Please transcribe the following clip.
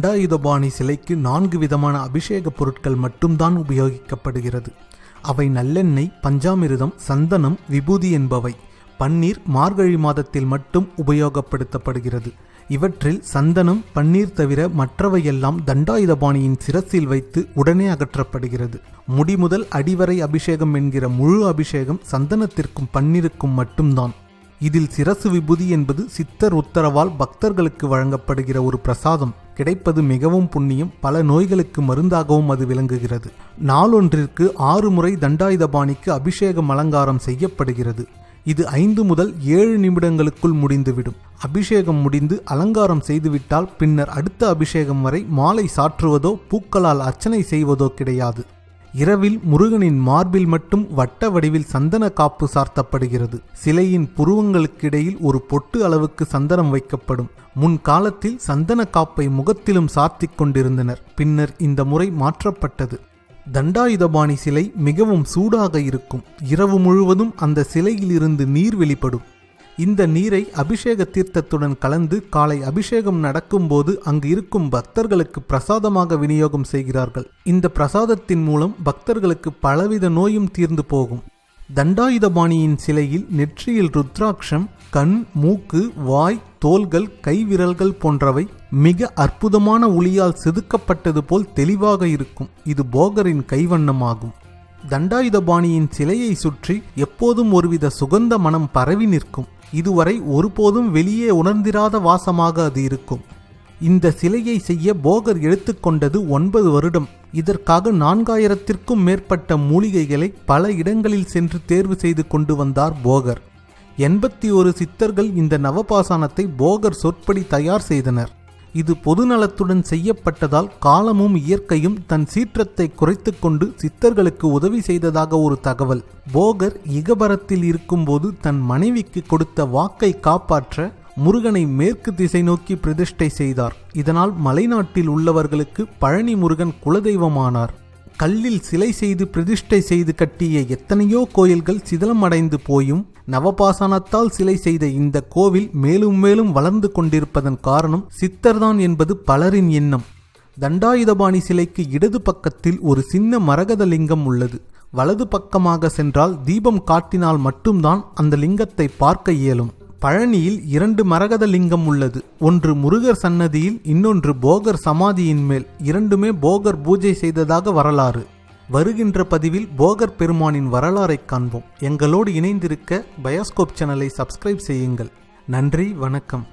தண்டாயுதபாணி சிலைக்கு நான்கு விதமான அபிஷேக பொருட்கள் மட்டும்தான் உபயோகிக்கப்படுகிறது. அவை நல்லெண்ணெய் பஞ்சாமிர்தம் சந்தனம் விபூதி என்பவை. பன்னீர் மார்கழி மாதத்தில் மட்டும் உபயோகப்படுத்தப்படுகிறது. இவற்றில் சந்தனம் பன்னீர் தவிர மற்றவையெல்லாம் தண்டாயுதபாணியின் சிரசில் வைத்து உடனே அகற்றப்படுகிறது. முடி முதல் அடிவரை அபிஷேகம் என்கிற முழு அபிஷேகம் சந்தனத்திற்கும் பன்னீருக்கும் மட்டும்தான். இதில் சிரசு விபூதி என்பது சித்தர் உத்தரவால் பக்தர்களுக்கு வழங்கப்படுகிற ஒரு பிரசாதம். கிடைப்பது மிகவும் புண்ணியம் பல நோய்களுக்கு மருந்தாகவும் அது விளங்குகிறது. நாளொன்றிற்கு ஆறு முறை தண்டாயுதபாணிக்கு அபிஷேகம் அலங்காரம் செய்யப்படுகிறது. இது ஐந்து முதல் ஏழு நிமிடங்களுக்குள் முடிந்துவிடும். அபிஷேகம் முடிந்து அலங்காரம் செய்துவிட்டால் பின்னர் அடுத்த அபிஷேகம் வரை மாலை சாற்றுவதோ பூக்களால் அர்ச்சனை செய்வதோ கிடையாது. இரவில் முருகனின் மார்பில் மட்டும் வட்ட வடிவில் சந்தன காப்பு சார்த்தப்படுகிறது. சிலையின் புருவங்களுக்கிடையில் ஒரு பொட்டு அளவுக்கு சந்தனம் வைக்கப்படும். முன் காலத்தில் சந்தன காப்பை முகத்திலும் சாத்திக் கொண்டிருந்தனர். பின்னர் இந்த முறை மாற்றப்பட்டது. தண்டாயுதபாணி சிலை மிகவும் சூடாக இருக்கும். இரவு முழுவதும் அந்த சிலையில் இருந்து நீர் வெளிப்படும். இந்த நீரை அபிஷேக தீர்த்தத்துடன் கலந்து காலை அபிஷேகம் நடக்கும்போது அங்கு இருக்கும் பக்தர்களுக்கு பிரசாதமாக விநியோகம் செய்கிறார்கள். இந்த பிரசாதத்தின் மூலம் பக்தர்களுக்கு பலவித நோயும் தீர்ந்து போகும். தண்டாயுதபாணியின் சிலையில் நெற்றியில் ருத்ராட்சம் கண் மூக்கு வாய் தோள்கள் கைவிரல்கள் போன்றவை மிக அற்புதமான ஒளியால் செதுக்கப்பட்டது போல் தெளிவாக இருக்கும். இது போகரின் கைவண்ணமாகும். தண்டாயுதபாணியின் சிலையை சுற்றி எப்போதும் ஒருவித சுகந்த மனம் பரவி நிற்கும். இதுவரை ஒருபோதும் வெளியே உணர்ந்திராத வாசமாக அது இருக்கும். இந்த சிலையை செய்ய போகர் எடுத்துக்கொண்டது ஒன்பது வருடம். இதற்காக நான்காயிரத்திற்கும் மேற்பட்ட மூலிகைகளை பல இடங்களில் சென்று தேர்வு செய்து கொண்டு வந்தார் போகர். எண்பத்தி ஒரு சித்தர்கள் இந்த நவபாசானத்தை போகர் சொற்படி தயார் செய்தனர். இது பொதுநலத்துடன் செய்யப்பட்டதால் காலமும் இயற்கையும் தன் சீற்றத்தை குறைத்து கொண்டு சித்தர்களுக்கு உதவி செய்ததாக ஒரு தகவல். போகர் இகபரத்தில் இருக்கும்போது தன் மனைவிக்கு கொடுத்த வாக்கை காப்பாற்ற முருகனை மேற்கு திசை நோக்கி பிரதிஷ்டை செய்தார். இதனால் மலைநாட்டில் உள்ளவர்களுக்கு பழனி முருகன் குலதெய்வமானார். கல்லில் சிலை செய்து பிரதிஷ்டை செய்து கட்டிய எத்தனையோ கோயில்கள் சிதலம் அடைந்து போயும் நவபாசனத்தால் சிலை செய்த இந்த கோவில் மேலும் மேலும் வளர்ந்து கொண்டிருப்பதன் காரணம் சித்தர்தான் என்பது பலரின் எண்ணம். தண்டாயுதபாணி சிலைக்கு இடது பக்கத்தில் ஒரு சின்ன மரகத லிங்கம் உள்ளது. வலது பக்கமாக சென்றால் தீபம் காட்டினால் மட்டும்தான் அந்த லிங்கத்தை பார்க்க இயலும். பழனியில் இரண்டு மரகத லிங்கம் உள்ளது. ஒன்று முருகர் சன்னதியில் இன்னொன்று போகர் சமாதியின் மேல். இரண்டுமே போகர் பூஜை செய்ததாக வரலாறு. வருகின்ற பதிவில் போகர் பெருமானின் வரலாறை காண்போம். எங்களோடு இணைந்திருக்க பயோஸ்கோப் சேனலை சப்ஸ்கிரைப் செய்யுங்கள். நன்றி வணக்கம்.